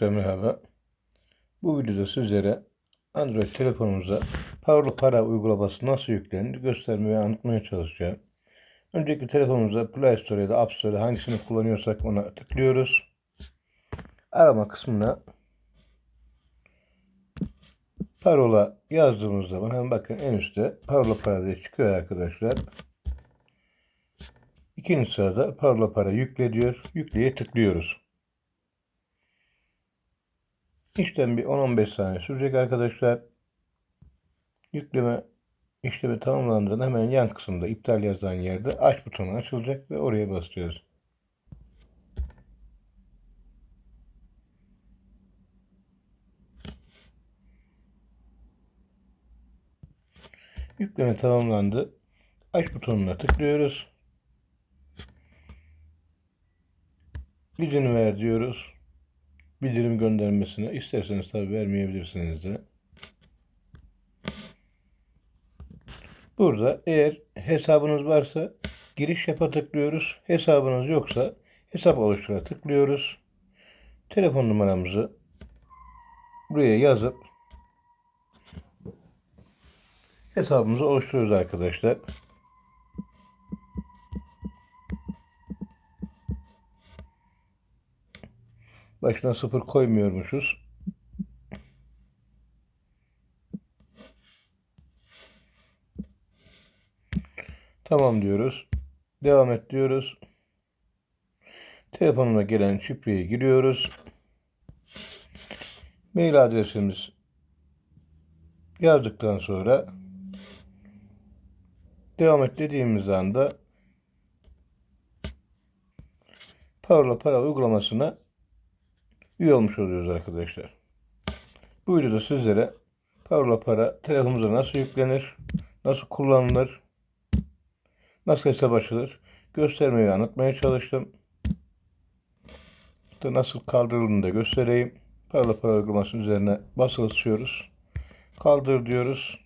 Merhaba. Bu videoda sizlere Android telefonumuza Powerlı Para uygulaması nasıl yüklenir göstermeye ve anlatmaya çalışacağım. Öncelikle telefonumuza Play Store ya da App Store hangisini kullanıyorsak ona tıklıyoruz. Arama kısmına parola yazdığımız zaman hemen bakın en üstte parola para diye çıkıyor arkadaşlar. İkinci sırada parola para yükle diyor. Yükleye tıklıyoruz. İşlem bir 10-15 saniye sürecek arkadaşlar. Yükleme işlemi tamamlandığında hemen yan kısımda iptal yazan yerde aç butonu açılacak ve oraya basıyoruz. Yükleme tamamlandı. Aç butonuna tıklıyoruz. İzin ver diyoruz bildirim göndermesine isterseniz tabi vermeyebilirsiniz de. Burada eğer hesabınız varsa giriş yapa tıklıyoruz. Hesabınız yoksa hesap oluştura tıklıyoruz. Telefon numaramızı buraya yazıp hesabımızı oluşturuyoruz arkadaşlar. Başına sıfır koymuyormuşuz. Tamam diyoruz. Devam et diyoruz. Telefonuma gelen şifreyi giriyoruz. Mail adresimiz yazdıktan sonra devam et dediğimiz anda Parla Para uygulamasına üye olmuş oluyoruz arkadaşlar. Bu videoda sizlere Parla Para telefonumuza nasıl yüklenir, nasıl kullanılır, nasıl hesap açılır göstermeyi anlatmaya çalıştım. İşte nasıl kaldırıldığını da göstereyim. Parla Para uygulamasının üzerine basılı tutuyoruz. Kaldır diyoruz.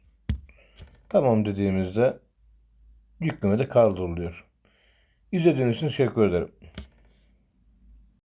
Tamam dediğimizde yükleme de kaldırılıyor. İzlediğiniz için teşekkür ederim.